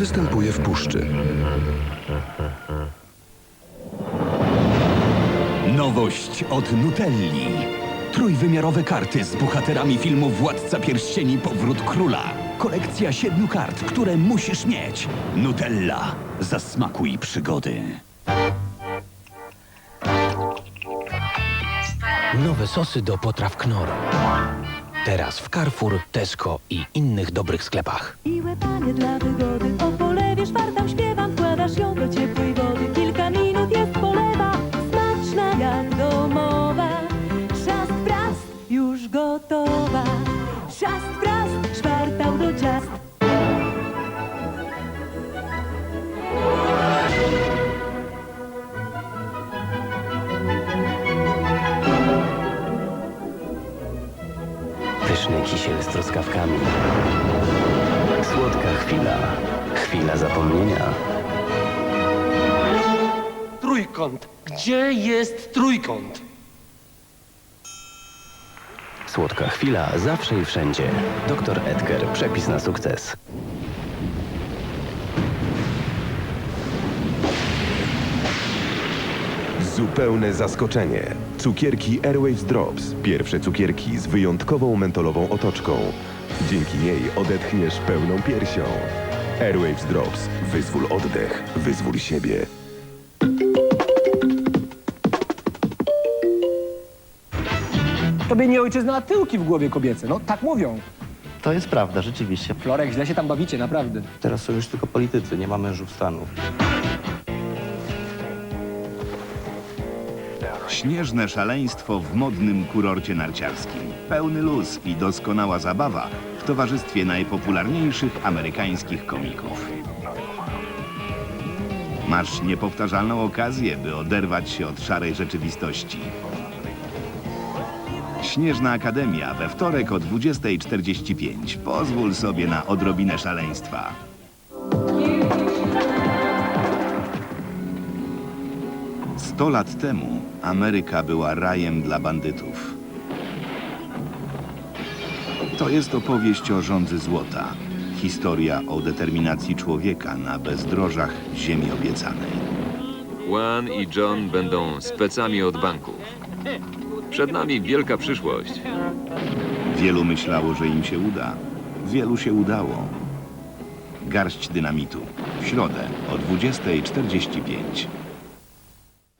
Występuje w puszczy. Nowość od Nutelli. Trójwymiarowe karty z bohaterami filmu Władca Pierścieni Powrót Króla. Kolekcja siedmiu kart, które musisz mieć. Nutella. Zasmakuj przygody. Nowe sosy do potraw Knorr. Teraz w Carrefour, Tesco i innych dobrych sklepach. Miłe panie dla wygody, o polewie szwartą Pyszny kisiel z truskawkami. Słodka chwila. Chwila zapomnienia. Trójkąt. Gdzie jest trójkąt? Słodka chwila zawsze i wszędzie. Doktor Edgar. Przepis na sukces. Zupełne zaskoczenie. Cukierki Airwaves Drops. Pierwsze cukierki z wyjątkową mentolową otoczką. Dzięki niej odetchniesz pełną piersią. Airwaves Drops. Wyzwól oddech. Wyzwól siebie. Tobie nie ojczyzna, a tyłki w głowie kobiece. No, tak mówią. To jest prawda, rzeczywiście. Florek, źle się tam bawicie, naprawdę. Teraz są już tylko politycy, nie ma mężów stanu. Śnieżne szaleństwo w modnym kurorcie narciarskim. Pełny luz i doskonała zabawa w towarzystwie najpopularniejszych amerykańskich komików. Masz niepowtarzalną okazję, by oderwać się od szarej rzeczywistości. Śnieżna Akademia we wtorek o 20.45. Pozwól sobie na odrobinę szaleństwa. Sto lat temu Ameryka była rajem dla bandytów. To jest opowieść o rządzy złota. Historia o determinacji człowieka na bezdrożach ziemi obiecanej. Juan i John będą specami od banków. Przed nami wielka przyszłość. Wielu myślało, że im się uda. Wielu się udało. Garść dynamitu. W środę o 20.45.